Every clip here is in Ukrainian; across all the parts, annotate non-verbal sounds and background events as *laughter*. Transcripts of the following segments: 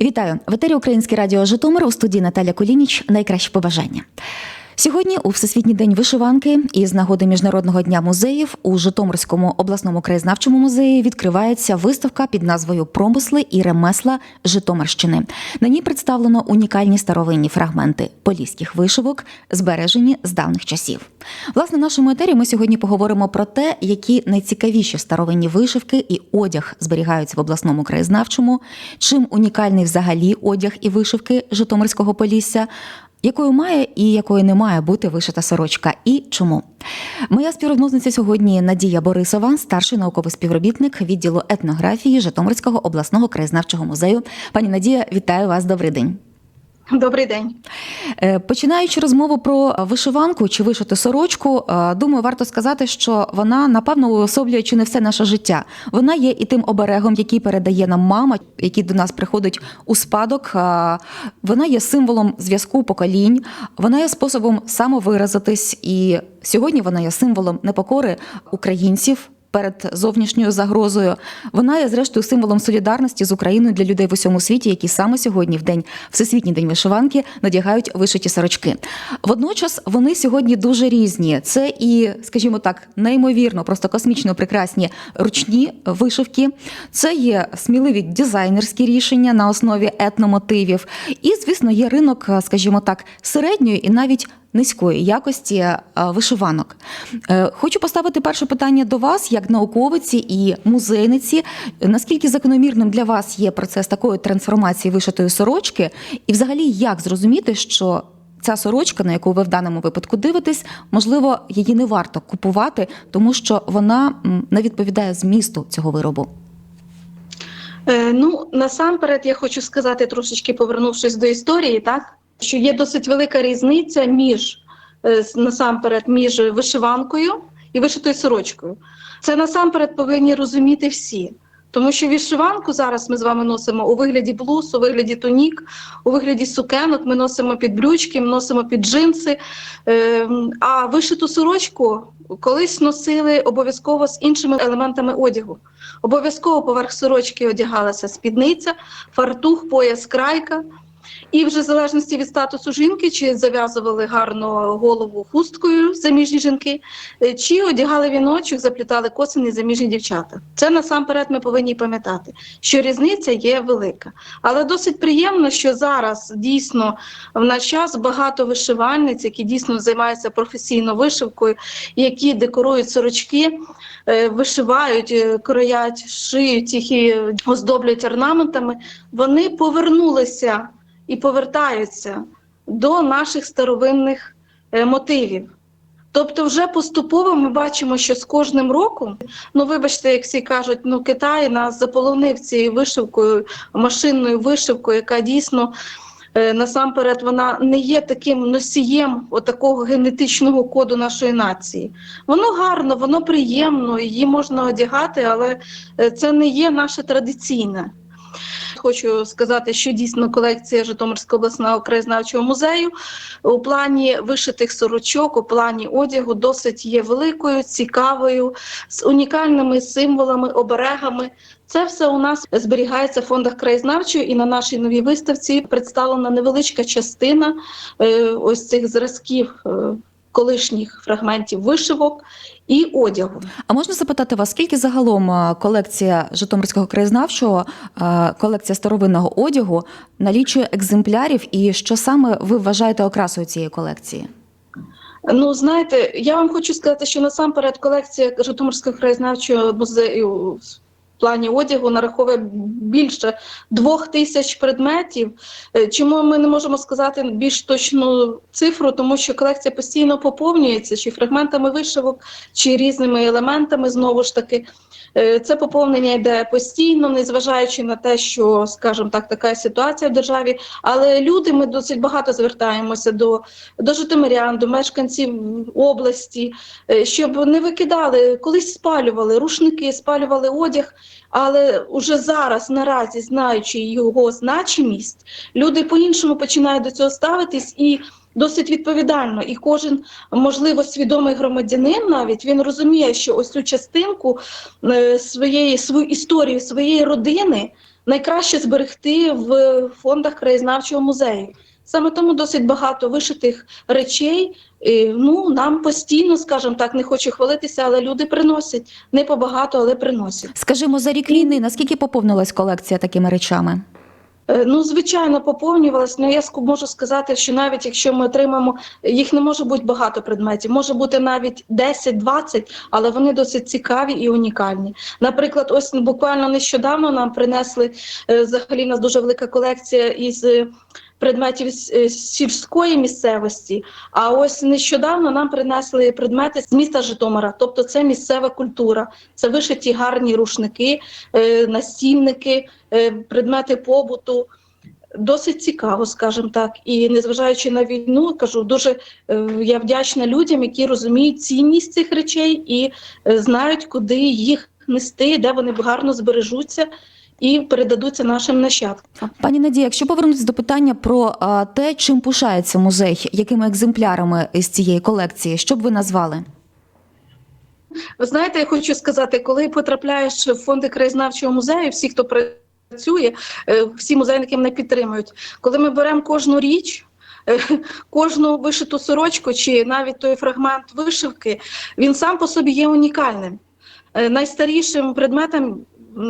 Вітаю в етері Українське Радіо Житомир у студії Наталя Колініч. Найкраще побажання. Сьогодні у Всесвітній день вишиванки і з нагоди міжнародного дня музеїв у Житомирському обласному краєзнавчому музеї відкривається виставка під назвою Промисли і ремесла Житомирщини. На ній представлено унікальні старовинні фрагменти поліських вишивок, збережені з давніх часів. Власне, в нашому етері ми сьогодні поговоримо про те, які найцікавіші старовинні вишивки і одяг зберігаються в обласному краєзнавчому, чим унікальний взагалі одяг і вишивки Житомирського полісся якою має і якою не має бути вишита сорочка, і чому. Моя співрозмовниця сьогодні Надія Борисова, старший науковий співробітник відділу етнографії Житомирського обласного краєзнавчого музею. Пані Надія, вітаю вас. Добрий день. *laughs* Добрий день. Е, Починаючи розмову про вишиванку чи вишиту сорочку, е, думаю, варто сказати, що вона напевно уособлює чи не все наше життя. Вона є і тим оберегом, який передає нам мама, який до нас приходить у спадок. Е, Вона є символом зв'язку поколінь, вона є способом самовиразитись, і сьогодні вона є символом непокори українців. Перед зовнішньою загрозою вона є зрештою символом солідарності з Україною для людей в усьому світі, які саме сьогодні, в день Всесвітній день вишиванки, надягають вишиті сорочки. Водночас вони сьогодні дуже різні. Це і, скажімо так, неймовірно, просто космічно прекрасні ручні вишивки. Це є сміливі дизайнерські рішення на основі етномотивів. І, звісно, є ринок, скажімо так, середньої і навіть низької якості е, вишиванок. Е, Хочу поставити перше питання до вас, як науковиці і музейниці. Наскільки закономірним для вас є процес такої трансформації вишитої сорочки, і взагалі як зрозуміти, що ця сорочка, на яку ви в даному випадку дивитесь, можливо, її не варто купувати, тому що вона не відповідає змісту цього виробу. Е, ну насамперед я хочу сказати, трошечки повернувшись до історії, так що є досить велика різниця між е, насамперед між вишиванкою і вишитою сорочкою. Це насамперед повинні розуміти всі. Тому що вишиванку зараз ми з вами носимо у вигляді блуз, у вигляді тунік, у вигляді сукенок, ми носимо під брючки, ми носимо під джинси. Е, а вишиту сорочку колись носили обов'язково з іншими елементами одягу. Обов'язково поверх сорочки одягалася спідниця, фартух, пояс, крайка. І вже в залежності від статусу жінки, чи зав'язували гарно голову хусткою заміжні жінки, е, чи одягали віночок, заплітали косини заміжні дівчата. Це насамперед ми повинні пам'ятати, що різниця є велика. Але досить приємно, що зараз дійсно в наш час багато вишивальниць, які дійсно займаються професійно вишивкою, які декорують сорочки, е, вишивають, е, кроять, шиють їх і оздоблюють орнаментами. Вони повернулися і повертаються до наших старовинних е, мотивів. Тобто, вже поступово ми бачимо, що з кожним роком, ну вибачте, як всі кажуть, ну Китай нас заполонив цією вишивкою, машинною вишивкою, яка дійсно е, насамперед вона не є таким носієм отакого генетичного коду нашої нації. Воно гарно, воно приємно, її можна одягати, але е, це не є наше традиційне. Хочу сказати, що дійсно колекція Житомирського обласного краєзнавчого музею у плані вишитих сорочок, у плані одягу досить є великою, цікавою, з унікальними символами, оберегами. Це все у нас зберігається в фондах краєзнавчої, і на нашій новій виставці представлена невеличка частина е, ось цих зразків е, колишніх фрагментів вишивок і одягу. А можна запитати вас, скільки загалом е, колекція Житомирського краєзнавчого, е, колекція старовинного одягу налічує екземплярів, і що саме ви вважаєте окрасою цієї колекції? Ну, знаєте, я вам хочу сказати, що насамперед колекція Житомирського краєзнавчого музею плані одягу нараховує більше двох тисяч предметів. Е, Чому ми не можемо сказати більш точну цифру? Тому що колекція постійно поповнюється чи фрагментами вишивок, чи різними елементами знову ж таки. Е, Це поповнення йде постійно, незважаючи на те, що, скажімо так, така ситуація в державі. Але люди ми досить багато звертаємося до, до житомирян, до мешканців області, е, щоб не викидали, колись спалювали рушники, спалювали одяг. Але уже зараз, наразі, знаючи його значимість, люди по-іншому починають до цього ставитись і досить відповідально. І кожен, можливо, свідомий громадянин навіть він розуміє, що ось цю частинку е, своєї свою історію своєї родини найкраще зберегти в фондах краєзнавчого музею. Саме тому досить багато вишитих речей. е, Ну, нам постійно, скажімо так, не хочу хвалитися, але люди приносять. Не побагато, але приносять. Скажімо, за рік війни наскільки поповнилась колекція такими речами? Е, Ну, звичайно, поповнювалась. Ну, я можу сказати, що навіть якщо ми отримаємо, їх не може бути багато предметів, може бути навіть 10-20, але вони досить цікаві і унікальні. Наприклад, ось буквально нещодавно нам принесли е, взагалі у нас дуже велика колекція із. Предметів е, сільської місцевості, а ось нещодавно нам принесли предмети з міста Житомира, тобто це місцева культура, це вишиті гарні рушники, е, настільники, е, предмети побуту. Досить цікаво, скажімо так. І незважаючи на війну, кажу, дуже я вдячна людям, які розуміють цінність цих речей і знають, куди їх нести, де вони гарно збережуться і передадуться нашим нащадкам. Пані Надія, якщо повернутися до питання про те, чим пишається музей, якими екземплярами з цієї колекції, що б ви назвали? Ви знаєте, я хочу сказати, коли потрапляєш в фонди краєзнавчого музею, всі, хто працює, е, всі музейники мене підтримують. Коли ми беремо кожну річ, е, кожну вишиту сорочку чи навіть той фрагмент вишивки, він сам по собі є унікальним. Е, Найстарішим предметом,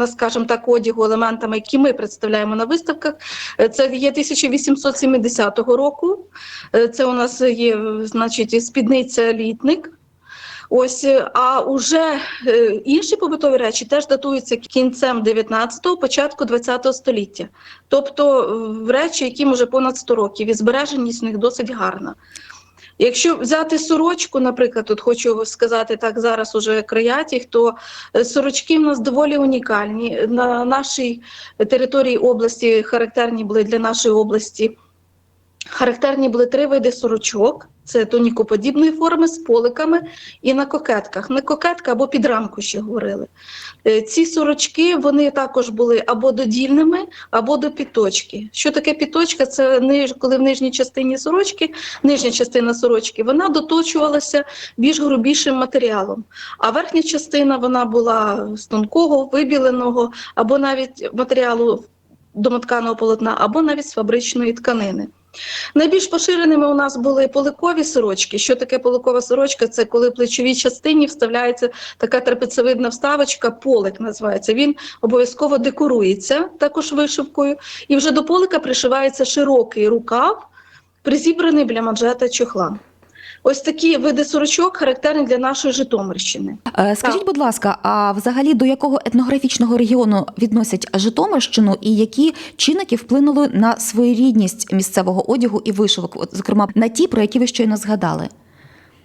скажімо так, одягу, елементами, які ми представляємо на виставках, е, це є 1870 року. Е, Це у нас є, значить, спідниця літник. Ось, е, а уже інші побутові речі теж датуються кінцем 19-го, початку 20-го століття. Тобто речі, яким вже понад 100 років, і збереженість у них досить гарна. Якщо взяти сорочку, наприклад, тут хочу сказати так зараз уже краятіх, то е, сорочки в нас доволі унікальні. На нашій території області характерні були для нашої області. Характерні були три види сорочок: це тонікоподібної форми з поликами і на кокетках. На кокетка або під рамку ще говорили. Е, Ці сорочки вони також були або додільними, або до піточки. Що таке піточка? Це коли в нижній частині сорочки, нижня частина сорочки, вона доточувалася більш грубішим матеріалом. А верхня частина вона була з тонкого, вибіленого, або навіть матеріалу домотканого полотна, або навіть з фабричної тканини. Найбільш поширеними у нас були поликові сорочки. Що таке поликова сорочка? Це коли в плечовій частині вставляється така трапецевидна вставочка, полик називається. Він обов'язково декорується також вишивкою, і вже до полика пришивається широкий рукав, призібраний біля манжета чохла. Ось такі види сорочок характерні для нашої Житомирщини. Е, Скажіть, будь ласка, а взагалі до якого етнографічного регіону відносять Житомирщину і які чинники вплинули на своєрідність місцевого одягу і вишивок, зокрема на ті, про які ви щойно згадали?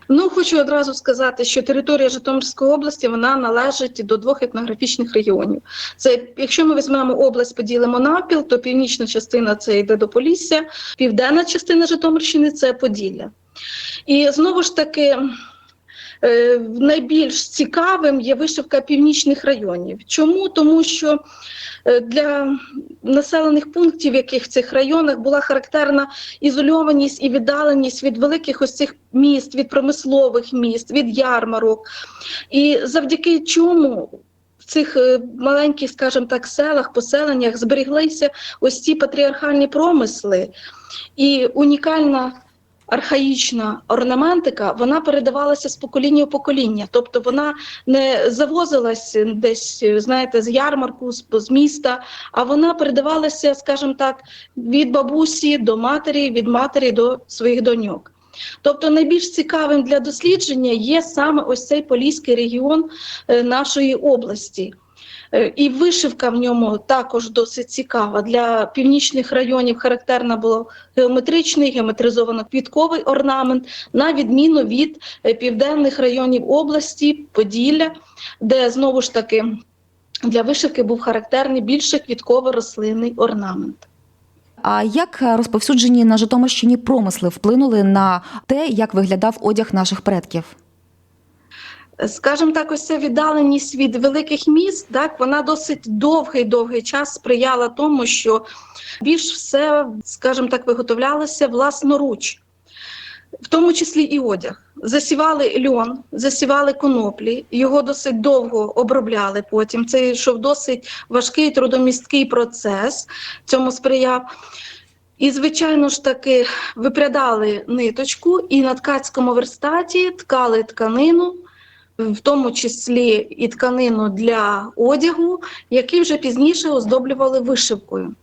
Ну, хочу одразу сказати, що територія Житомирської області вона належить до двох етнографічних регіонів. Це якщо ми візьмемо область, поділимо навпіл, то північна частина це йде до Полісся, південна частина Житомирщини це Поділля. І знову ж таки. е, Найбільш цікавим є вишивка північних районів. Чому? Тому що е, для населених пунктів, яких в цих районах була характерна ізольованість і віддаленість від великих ось цих міст, від промислових міст, від ярмарок. І завдяки чому в цих е, маленьких, скажімо так, селах, поселеннях зберіглися ось ці патріархальні промисли і унікальна. Архаїчна орнаментика вона передавалася з покоління в покоління, тобто вона не завозилась десь, знаєте, з ярмарку, з, з міста, а вона передавалася, скажімо так, від бабусі до матері, від матері до своїх доньок. Тобто найбільш цікавим для дослідження є саме ось цей поліський регіон е, нашої області. Е, І вишивка в ньому також досить цікава. Для північних районів характерна була геометричний, геометризовано-квітковий орнамент, на відміну від е, південних районів області, Поділля, де знову ж таки для вишивки був характерний більше квітково-рослинний орнамент. А як розповсюджені на Житомирщині промисли вплинули на те, як виглядав одяг наших предків? Скажімо так, ось ця віддаленість від великих міст, так вона досить довгий довгий час сприяла тому, що більш все, скажімо так, виготовлялося власноруч. в тому числі і одяг. Засівали льон, засівали коноплі, його досить довго обробляли потім. Це йшов досить важкий трудомісткий процес, цьому сприяв. І, звичайно ж таки, випрядали ниточку і на ткацькому верстаті ткали тканину, в тому числі і тканину для одягу, який вже пізніше оздоблювали вишивкою.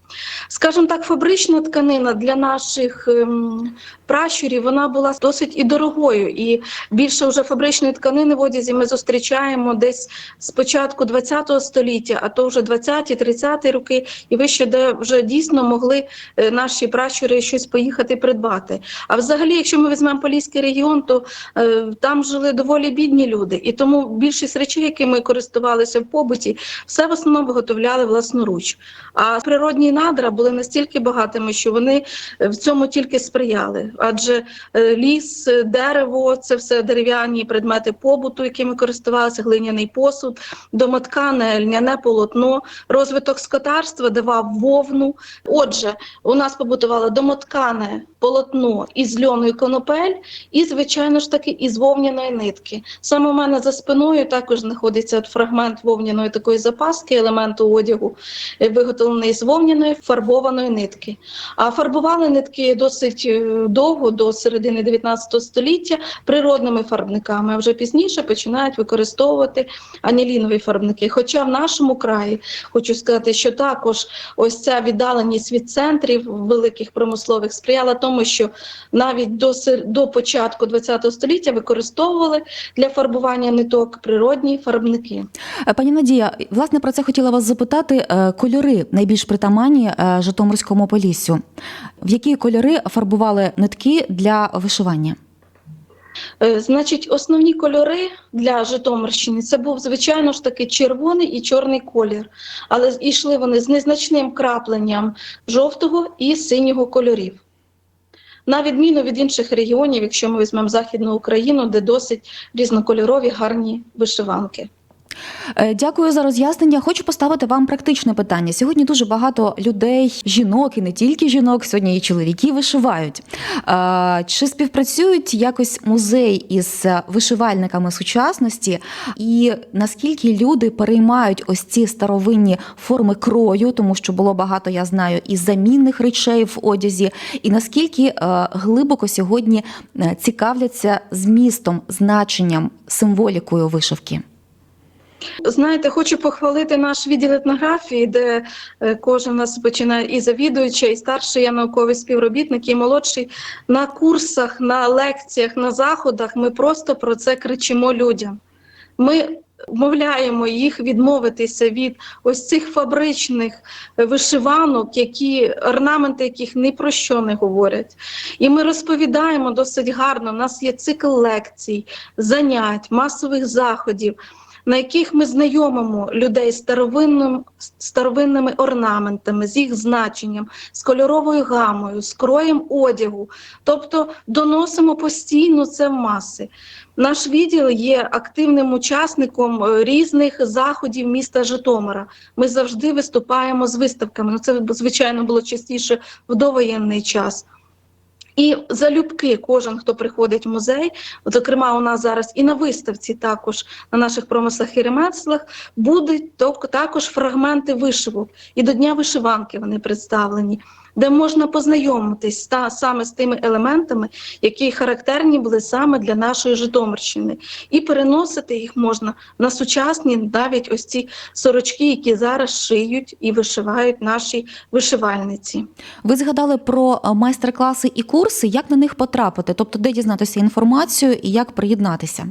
Скажімо так, фабрична тканина для наших ем, пращурів вона була досить і дорогою. І більше вже фабричної тканини в одязі ми зустрічаємо десь з початку ХХ століття, а то вже 20-30 роки, і вище, де вже дійсно могли е, наші пращури щось поїхати придбати. А взагалі, якщо ми візьмемо Поліський регіон, то е, там жили доволі бідні люди, і тому більшість речей, якими користувалися в побуті, все в основному виготовляли власноруч. А природні надра були настільки багатими, що вони в цьому тільки сприяли. Адже е, ліс, е, дерево це все дерев'яні предмети побуту, якими користувалися, глиняний посуд, домоткане, льняне полотно, розвиток скотарства давав вовну. Отже, у нас побутувало домоткане полотно із льону і конопель, і, звичайно ж таки, із вовняної нитки. Саме у мене за спиною також знаходиться от фрагмент вовняної такої запаски, елементу одягу, е, виготовлений з вовняної фарбованої нитки. А фарбували нитки досить е, довго, до середини 19 століття, природними фарбниками, а вже пізніше починають використовувати анілінові фарбники. Хоча в нашому краї хочу сказати, що також ось ця віддаленість від центрів великих промислових сприяла тому, що навіть до, до початку ХХ століття використовували для фарбування ниток природні фарбники. Е, Пані Надія, власне про це хотіла вас запитати. Е, Кольори найбільш притаманні е, Житомирському поліссю. В які кольори фарбували нитки для вишивання? Значить, основні кольори для Житомирщини це був звичайно ж таки червоний і чорний колір, але йшли вони з незначним крапленням жовтого і синього кольорів. На відміну від інших регіонів, якщо ми візьмемо Західну Україну, де досить різнокольорові гарні вишиванки. Е, Дякую за роз'яснення. Хочу поставити вам практичне питання. Сьогодні дуже багато людей, жінок і не тільки жінок, сьогодні і чоловіки вишивають. Е, Чи співпрацюють якось музей із вишивальниками сучасності? І наскільки люди переймають ось ці старовинні форми крою, тому що було багато, я знаю, і замінних речей в одязі, і наскільки е, глибоко сьогодні цікавляться змістом, значенням, символікою вишивки? Знаєте, хочу похвалити наш відділ етнографії, де е, кожен у нас починає і завідуюча, і старший є науковий співробітник, і молодший. На курсах, на лекціях, на заходах ми просто про це кричимо людям. Ми вмовляємо їх відмовитися від ось цих фабричних е, вишиванок, які орнаменти яких ні про що не говорять. І ми розповідаємо досить гарно. У нас є цикл лекцій, занять, масових заходів на яких ми знайомимо людей з старовинним, старовинними орнаментами, з їх значенням, з кольоровою гамою, з кроєм одягу, тобто доносимо постійно це в маси. Наш відділ є активним учасником е, різних заходів міста Житомира. Ми завжди виступаємо з виставками. Ну це звичайно було частіше в довоєнний час. І залюбки кожен, хто приходить в музей, зокрема, у нас зараз і на виставці, також на наших промислах і ремеслах, будуть також фрагменти вишивок. І до Дня вишиванки вони представлені, де можна познайомитись та, саме з тими елементами, які характерні були саме для нашої Житомирщини. І переносити їх можна на сучасні навіть ось ці сорочки, які зараз шиють і вишивають наші вишивальниці. Ви згадали про е, майстер-класи і курси, як на них потрапити, тобто де дізнатися інформацію і як приєднатися.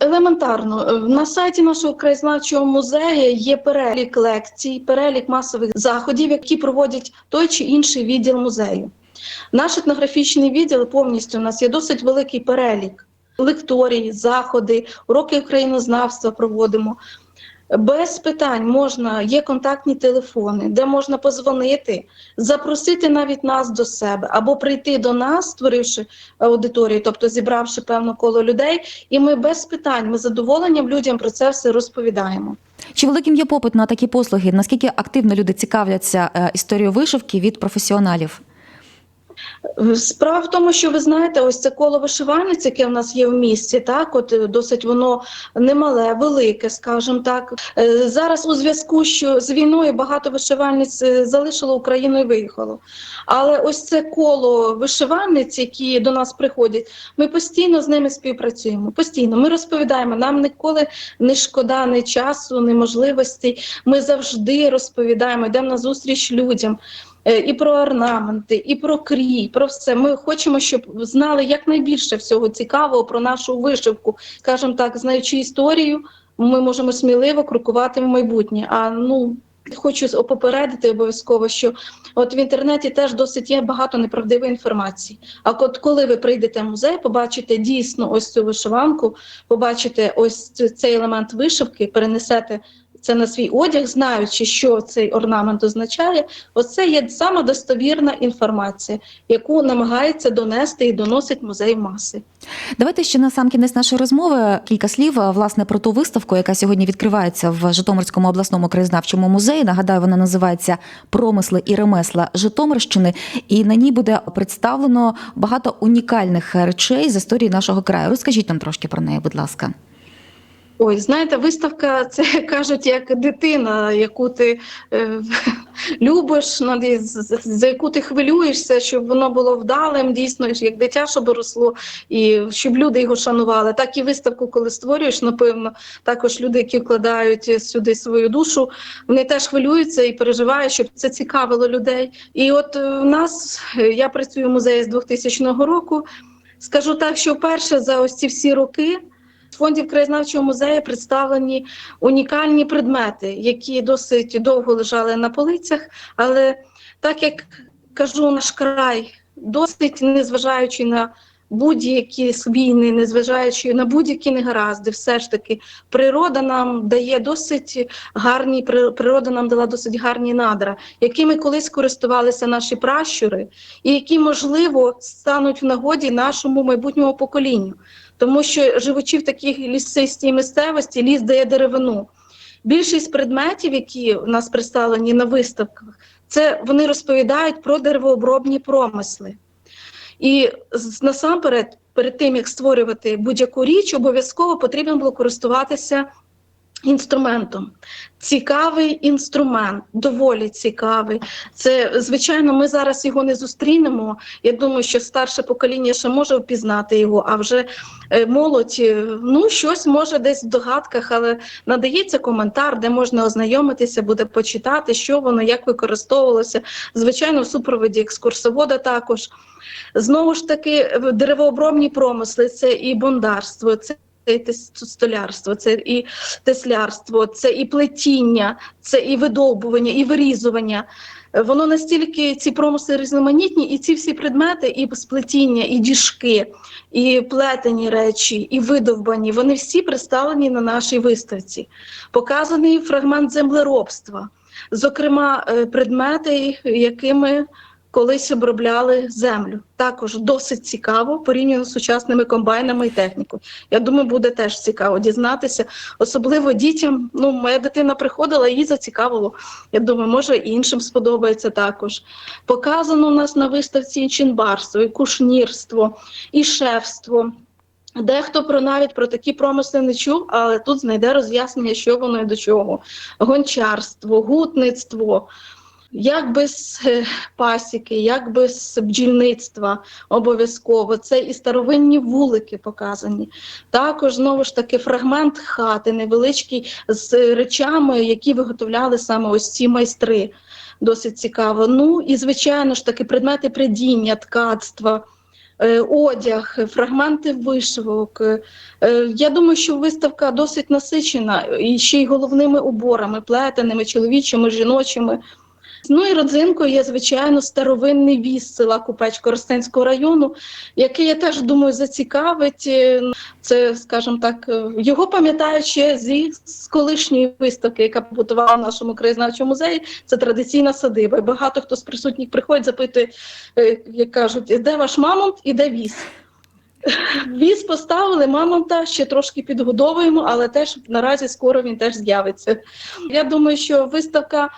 Елементарно, Е, на сайті нашого краєзнавчого музею є перелік лекцій, перелік масових заходів, які проводять той чи інший відділ музею. Наш етнографічний відділ повністю у нас є досить великий перелік лекторій, заходи, уроки українознавства проводимо. Без питань можна, є контактні телефони, де можна позвонити, запросити навіть нас до себе або прийти до нас, створивши аудиторію, тобто зібравши певне коло людей, і ми без питань, ми задоволенням людям про це все розповідаємо. Чи великим є попит на такі послуги? Наскільки активно люди цікавляться е, історією вишивки від професіоналів? Справа в тому, що ви знаєте, ось це коло вишивальниць, яке в нас є в місті, так от е, досить воно немале, велике, скажімо так. Е, Зараз у зв'язку що з війною багато вишивальниць е, залишило Україну і виїхало. Але ось це коло вишивальниць, які до нас приходять, ми постійно з ними співпрацюємо. Постійно ми розповідаємо. Нам ніколи не шкода ні часу, ні можливостей. Ми завжди розповідаємо, йдемо на зустріч людям. Е, І про орнаменти, і про крій, про все. Ми хочемо, щоб знали якнайбільше всього цікавого про нашу вишивку. Скажімо так, знаючи історію, ми можемо сміливо крокувати в майбутнє. А ну хочу попередити обов'язково, що от в інтернеті теж досить є багато неправдивої інформації. А от коли ви прийдете в музей, побачите дійсно ось цю вишиванку, побачите ось цей елемент вишивки, перенесете. Це на свій одяг, знаючи, що цей орнамент означає, оце є сама достовірна інформація, яку намагається донести і доносить музей маси. Давайте ще на сам кінець нашої розмови кілька слів власне про ту виставку, яка сьогодні відкривається в Житомирському обласному краєзнавчому музеї. Нагадаю, вона називається Промисли і ремесла Житомирщини, і на ній буде представлено багато унікальних речей з історії нашого краю. Розкажіть нам трошки про неї, будь ласка. Ой, знаєте, виставка це *laughs* кажуть як дитина, яку ти е, *laughs* любиш, над- за яку ти хвилюєшся, щоб воно було вдалим, дійсно, як дитя, щоб росло, і щоб люди його шанували. Так і виставку, коли створюєш, напевно, також люди, які вкладають сюди свою душу, вони теж хвилюються і переживають, щоб це цікавило людей. І от е, в нас е, я працюю в музеї з 2000 року. Скажу так, що вперше за ось ці всі роки. Фондів краєзнавчого музею представлені унікальні предмети, які досить довго лежали на полицях. Але так як кажу, наш край досить, незважаючи на будь-які війни, незважаючи на будь-які негаразди, все ж таки природа нам дає досить гарні, природа нам дала досить гарні надра, якими колись користувалися наші пращури, і які, можливо, стануть в нагоді нашому майбутньому поколінню тому що живучи в такій лісистій місцевості, ліс дає деревину. Більшість предметів, які у нас представлені на виставках, це вони розповідають про деревообробні промисли. І насамперед, перед тим як створювати будь-яку річ, обов'язково потрібно було користуватися інструментом. Цікавий інструмент, доволі цікавий. Це звичайно, ми зараз його не зустрінемо. Я думаю, що старше покоління ще може впізнати його, а вже е, молодь, е, ну щось може десь в догадках, але надається коментар, де можна ознайомитися, буде почитати, що воно, як використовувалося. Звичайно, в супроводі екскурсовода також. Знову ж таки, деревообробні промисли це і бондарство, це і столярство, це і теслярство, це і плетіння, це і видовбування, і вирізування. Воно настільки ці промисли різноманітні, і ці всі предмети, і сплетіння, і діжки, і плетені речі, і видовбані, вони всі представлені на нашій виставці. Показаний фрагмент землеробства, зокрема, е, предмети, якими колись обробляли землю. Також досить цікаво порівняно з сучасними комбайнами і технікою. Я думаю, буде теж цікаво дізнатися, особливо дітям. Ну, моя дитина приходила, їй зацікавило. Я думаю, може іншим сподобається також. Показано у нас на виставці і чинбарство, і кушнірство, і шефство. Дехто про навіть про такі промисли не чув, але тут знайде роз'яснення, що воно і до чого: гончарство, гутництво. Як без е, пасіки, як без бджільництва обов'язково. Це і старовинні вулики показані. Також знову ж таки фрагмент хати невеличкий з речами, які виготовляли саме ось ці майстри. Досить цікаво. Ну і звичайно ж таки предмети придіння, ткацтва. е, Одяг, фрагменти вишивок. Е, Я думаю, що виставка досить насичена і ще й головними уборами, плетеними, чоловічими, жіночими. Ну і родзинкою є, звичайно, старовинний віз села Купеч Коростенського району, який я теж думаю зацікавить. Е, Це, скажімо так, е, його пам'ятають ще зі з колишньої виставки, яка побутувала в нашому краєзнавчому музеї. Це традиційна садиба. І багато хто з присутніх приходить, запитує, е, як кажуть, де ваш мамонт і де віз? *laughs* Віз поставили, мамонта ще трошки підгодовуємо, але теж наразі скоро він теж з'явиться. Я думаю, що виставка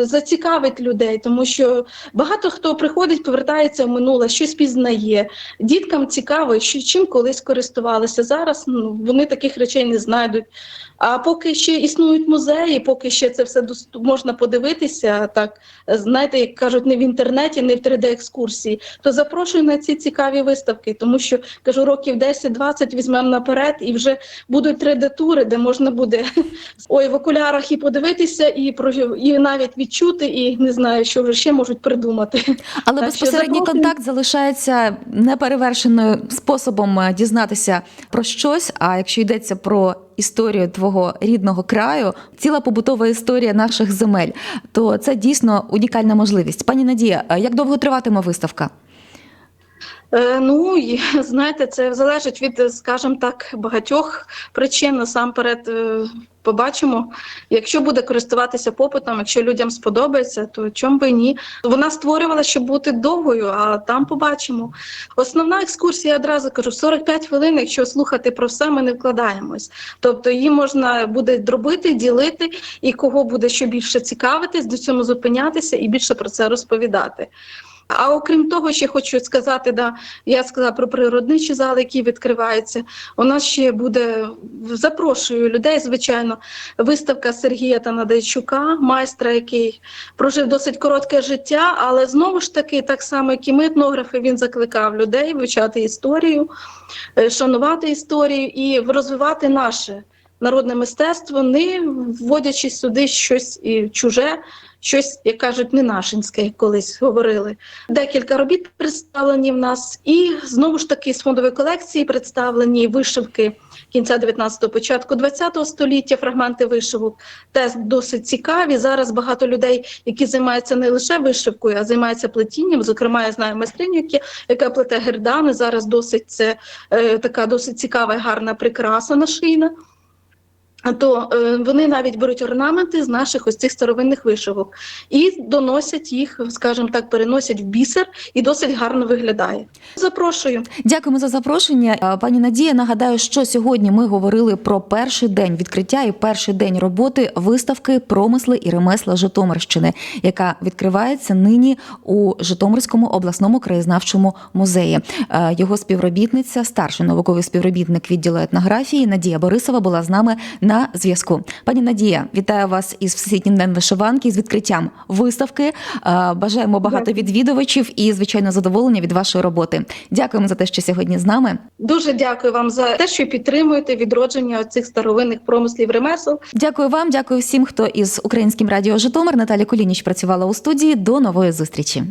зацікавить людей, тому що багато хто приходить, повертається в минуле, щось пізнає. Діткам цікаво, що чим колись користувалися. Зараз ну, вони таких речей не знайдуть. А поки ще існують музеї, поки ще це все можна подивитися, так знаєте, як кажуть, не в інтернеті, не в 3D-екскурсії, то запрошую на ці цікаві виставки, тому що кажу, років 10-20 візьмемо наперед, і вже будуть 3D-тури, де можна буде *laughs* ой в окулярах і подивитися, і і навіть відчути, і не знаю, що вже ще можуть придумати. Але Так безпосередній що... контакт залишається неперевершеною способом е, дізнатися про щось. А якщо йдеться про історію твого рідного краю, ціла побутова історія наших земель, то це дійсно унікальна можливість. Пані Надія, е, як довго триватиме виставка? Е, ну і, *laughs* знаєте, це залежить від, скажімо так, багатьох причин. Насамперед е, побачимо. Якщо буде користуватися попитом, якщо людям сподобається, то чому би ні. Вона створювала, щоб бути довгою, а там побачимо. Основна екскурсія, я одразу кажу, 45 хвилин, якщо слухати про все, ми не вкладаємось. Тобто її можна буде дробити, ділити, і кого буде ще більше цікавитись, до цього зупинятися і більше про це розповідати. А окрім того, ще хочу сказати, да, я сказала про природничі зали, які відкриваються. У нас ще буде запрошую людей, звичайно, виставка Сергія Танадайчука, майстра, який прожив досить коротке життя, але знову ж таки, так само, як і ми, етнографи, він закликав людей вивчати історію, е, шанувати історію і розвивати наше народне мистецтво, не вводячи сюди щось і чуже, щось, як кажуть, не нашинське, як колись говорили. Декілька робіт представлені в нас, і знову ж таки з фондової колекції представлені вишивки кінця 19-го, початку 20-го століття, фрагменти вишивок. Теж досить цікаві. Зараз багато людей, які займаються не лише вишивкою, а займаються плетінням. Зокрема, я знаю майстриню, яка, яка плете гердани. Зараз досить це е, така досить цікава і гарна прикраса нашийна. А то е, вони навіть беруть орнаменти з наших ось цих старовинних вишивок і доносять їх, скажімо так, переносять в бісер і досить гарно виглядає. Запрошую. Дякуємо за запрошення. Пані Надія, нагадаю, що сьогодні ми говорили про перший день відкриття і перший день роботи виставки Промисли і ремесла Житомирщини, яка відкривається нині у Житомирському обласному краєзнавчому музеї. Його співробітниця, старший науковий співробітник відділу етнографії Надія Борисова була з нами на зв'язку. Пані Надія, вітаю вас із Всесвітнім днем вишиванки з відкриттям виставки. Е, Бажаємо багато Дякую. відвідувачів і звичайно задоволення від вашої роботи. Дякуємо за те, що сьогодні з нами. Дуже дякую вам за те, що підтримуєте відродження цих старовинних промислів ремесел. Дякую вам, дякую всім, хто із українським радіо Житомир. Наталя Кулініч працювала у студії. До нової зустрічі.